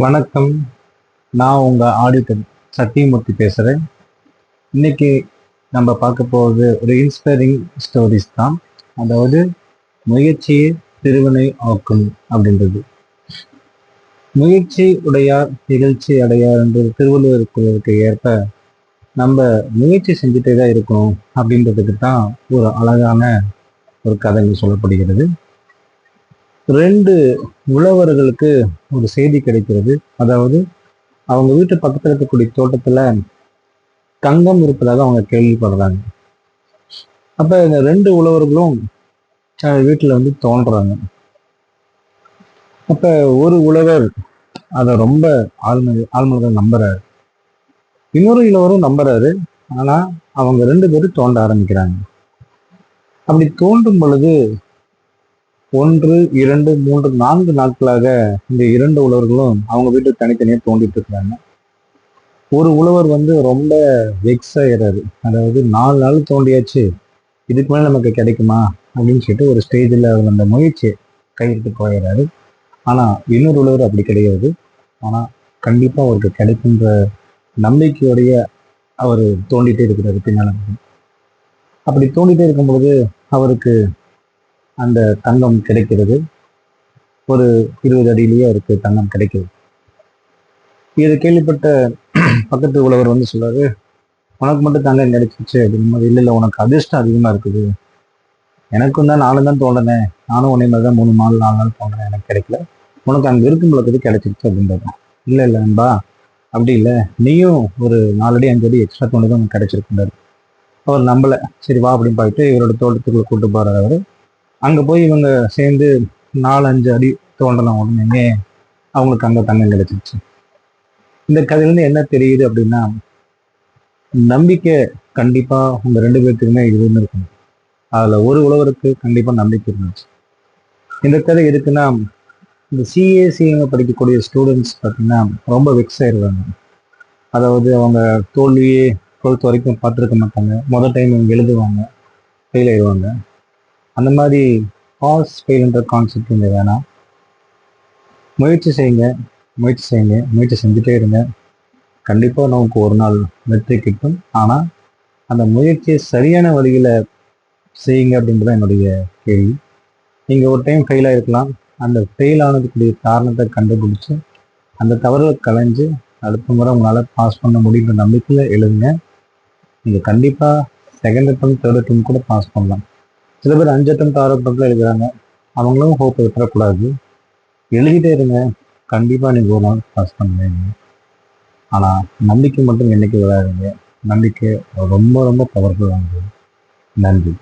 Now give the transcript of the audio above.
வணக்கம். நான் உங்கள் ஆடிட்டர் சத்தியமூர்த்தி பேசுகிறேன் இன்றைக்கி நம்ம பார்க்க போகிறது ஒரு இன்ஸ்பைரிங் ஸ்டோரிஸ் தான். அதாவது முயற்சியே திருவினை ஆக்கும் அப்படின்றது. முயற்சி உடையார் நிகழ்ச்சி அடையார் என்று திருவள்ளுவருக்கு ஏற்ப நம்ம முயற்சி செஞ்சுட்டே தான் இருக்கணும் அப்படின்றதுக்கு தான் ஒரு அழகான ஒரு கதைகள் சொல்லப்படுகிறது. ரெண்டு உழவர்களுக்கு ஒரு செய்தி கிடைக்கிறது. அதாவது அவங்க வீட்டு பக்கத்தில் இருக்கக்கூடிய தோட்டத்துல தங்கம் இருப்பதாக அவங்க கேள்விப்படுறாங்க. அப்ப இந்த ரெண்டு உழவர்களும் வீட்டில் வீட்டுல வந்து தோன்றாங்க. அப்ப ஒரு உழவர் அதை ரொம்ப ஆழ்ம ஆழ்மனதில் நம்புறாரு. இன்னொரு இளவரும் நம்புறாரு. ஆனா அவங்க ரெண்டு பேரும் தோண்ட ஆரம்பிக்கிறாங்க. அப்படி தோண்டும் பொழுது ஒன்று இரண்டு மூன்று நான்கு நாட்களாக இந்த இரண்டு உழவர்களும் அவங்க வீட்டுக்கு தனித்தனியாக தோண்டிட்டு இருக்கிறாங்க. ஒரு உழவர் வந்து ரொம்ப வெக்ஸ் ஆயிடுறாரு அதாவது நாலு நாள் தோண்டியாச்சு இதுக்கு மேலே நமக்கு கிடைக்குமா? அப்படின்னு சொல்லிட்டு ஒரு ஸ்டேஜில் அவர் அந்த முயற்சியை கைவிட்டு போயிடுறாரு ஆனால் இன்னொரு உழவர் அப்படி கிடையாது. ஆனால் கண்டிப்பாக அவருக்கு கிடைக்குன்ற நம்பிக்கையோடைய அவர் தோண்டிகிட்டே இருக்கிறாரு பின்னால். அப்படி தோண்டிகிட்டே இருக்கும்பொழுது அவருக்கு அந்த தங்கம் கிடைக்கிறது. ஒரு இருபது அடியிலேயே அவருக்கு தங்கம் கிடைக்கிறது. இது கேள்விப்பட்ட பக்கத்து உழவர் வந்து சொல்றாரு உனக்கு மட்டும் தங்கம் கிடைச்சிச்சு அப்படின்னு இல்லை இல்லை உனக்கு அதிர்ஷ்டம் அதிகமாக இருக்குது. எனக்கும் தான் நாலு தான் தோண்டினேன் நானும் உன்னை மாதிரி தான் மூணு நாள் நாலு நாள் தோண்டினேன் எனக்கு கிடைக்கல. உனக்கு அங்கே இருக்கும் பொழுது கிடைச்சிருச்சு அப்படின்றது இல்லை இல்லை நண்பா அப்படி இல்லை. நீயும் ஒரு நாலடி அஞ்சு அடி எக்ஸ்ட்ரா தோண்டி உனக்கு கிடைச்சிருக்குன்றாரு. அவர் நம்பலை. சரி வா அப்படின்னு போயிட்டு இவரோட தோட்டத்துக்குள்ள கூட்டு போகிறார் அவர். அங்கே போய் இவங்க சேர்ந்து நாலு அஞ்சு அடி தோண்டின உடனே அவங்களுக்கு அங்கே தங்கம் கிடைச்சிருச்சு. இந்த கதையிலேருந்து என்ன தெரியுது அப்படின்னா நம்பிக்கை கண்டிப்பாக உங்க ரெண்டு பேர்த்துக்குமே இருந்து இருக்கணும் அதில் ஒரு உழவருக்கு கண்டிப்பாக நம்பிக்கை இருந்துச்சு. இந்த கதை எதுக்குன்னா இந்த சிஏசிங்க படிக்கக்கூடிய ஸ்டூடெண்ட்ஸ் பார்த்தீங்கன்னா ரொம்ப வெக்ஸ் ஆயிடுவாங்க அதாவது அவங்க தோல்வியே டுவெல்த் வரைக்கும் பார்த்துருக்க மாட்டாங்க. முதல் டைம் இவங்க எழுதுவாங்க ஃபெயில் ஆயிடுவாங்க அந்த மாதிரி பாஸ் ஃபெயில்ன்ற கான்செப்ட் இங்கே வேணாம். முயற்சி செய்யுங்க முயற்சி செய்யுங்க முயற்சி செஞ்சுட்டே இருங்க. கண்டிப்பாக நமக்கு ஒரு நாள் வெற்றி கிட்டும். ஆனால் அந்த முயற்சியை சரியான வழியில் செய்யுங்க அப்படின்றது என்னுடைய கேள்வி. நீங்கள் ஒரு டைம் ஃபெயில் ஆகிருக்கலாம் அந்த ஃபெயில் ஆனதுக்குரிய காரணத்தை கண்டுபிடிச்சு அந்த தவறுகளை கலைஞ்சு அடுத்த முறை உங்களால் பாஸ் பண்ண முடியுன்ற நம்பிக்கையில் எழுதுங்க. நீங்கள் கண்டிப்பாக செகண்ட் அட்டம் தேர்ட் அட்டம் கூட பாஸ் பண்ணலாம். சில பேர் அஞ்சு டன் ஆறு அட்டம்ல எழுதுறாங்க. அவங்களும் ஹோப் விட்டுறக்கூடாது. எழுதிட்டே இருங்க. கண்டிப்பாக நீங்கள் ஒரு நாள் பாஸ் பண்ணுவீங்க ஆனால் நம்பிக்கை மட்டும் என்னைக்கு விளையாடுங்க நம்பிக்கை ரொம்ப ரொம்ப பவர்ஃபுல்லானது நன்றி.